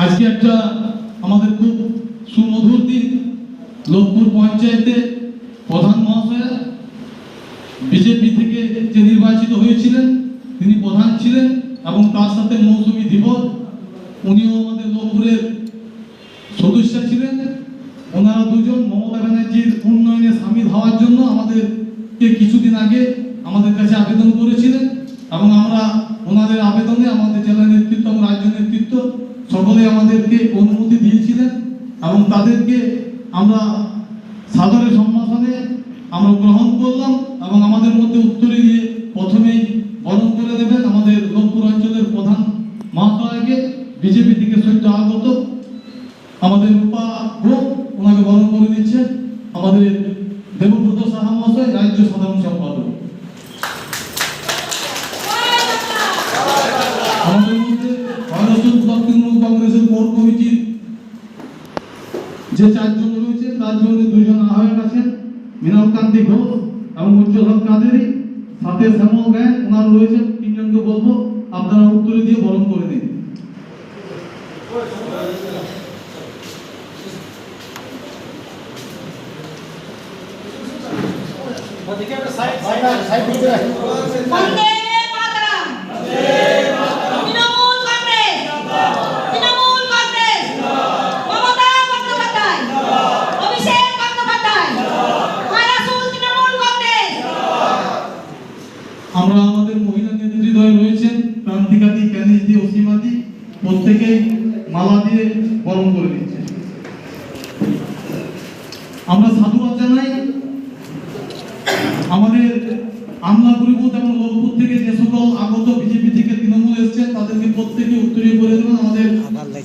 আজকে একটা আমাদের খুব সুমধুর দিন। লোকপুর পঞ্চায়েতে প্রধান মহাশয় বিজেপি থেকে যে নির্বাচিত হয়েছিলেন, তিনি প্রধান ছিলেন এবং তার সাথে মৌসুমী ধীবর, উনিও আমাদের লোকপুরের সদস্য ছিলেন। ওনারা দুজন মমতা ব্যানার্জির উন্নয়নে সামিল হওয়ার জন্য আমাদেরকে কিছুদিন আগে আমাদের কাছে আবেদন করেছিলেন এবং আমরা ওনাদের আবেদনে আমাদের জেলা নেতৃত্ব সকলে আমাদেরকে অনুমতি দিয়েছিলেন এবং তাদেরকে আমরা সাদরে সম্ভাষণে আমরা গ্রহণ করলাম এবং আমাদের মধ্যে উত্তরে দিয়ে প্রথমেই বরণ করে দেবেন আমাদের লোকপুর অঞ্চলের প্রধান মহাশয়কে, বিজেপি থেকে সদ্য আগত আমাদের রূপা ঘোষ ওনাকে বরণ করে দিচ্ছে আমাদের দেবব্রত সাহা মহাশয়, রাজ্য সাধারণ সম্পাদক। আমাদের মধ্যে যে চারজন রয়েছে তার জন্য দুজন আহ্বায়ক আছেন। মৃণাল কান্তি ঘোষ এবং উজ্জ্বল হক কাদেরি সাথে শ্যামল গায়ন ওনার রয়েছে তিনজনকে বলব আপনারা উত্তরে দিয়ে বরণ করে দিন বন্দে মাতরম আমরা আমাদের মহিলা নেতৃদ্বয় রয়েছেন ক্রান্তিকাতি ক্যানিসদি অসীমাদি, প্রত্যেকেই মালা দিয়ে বরণ করে দিচ্ছে আমরা সাধুবাদ জানাই, আমাদের আমলা পরিবহন এবং লোকপুর থেকে যে সকল আগত বিজেপি থেকে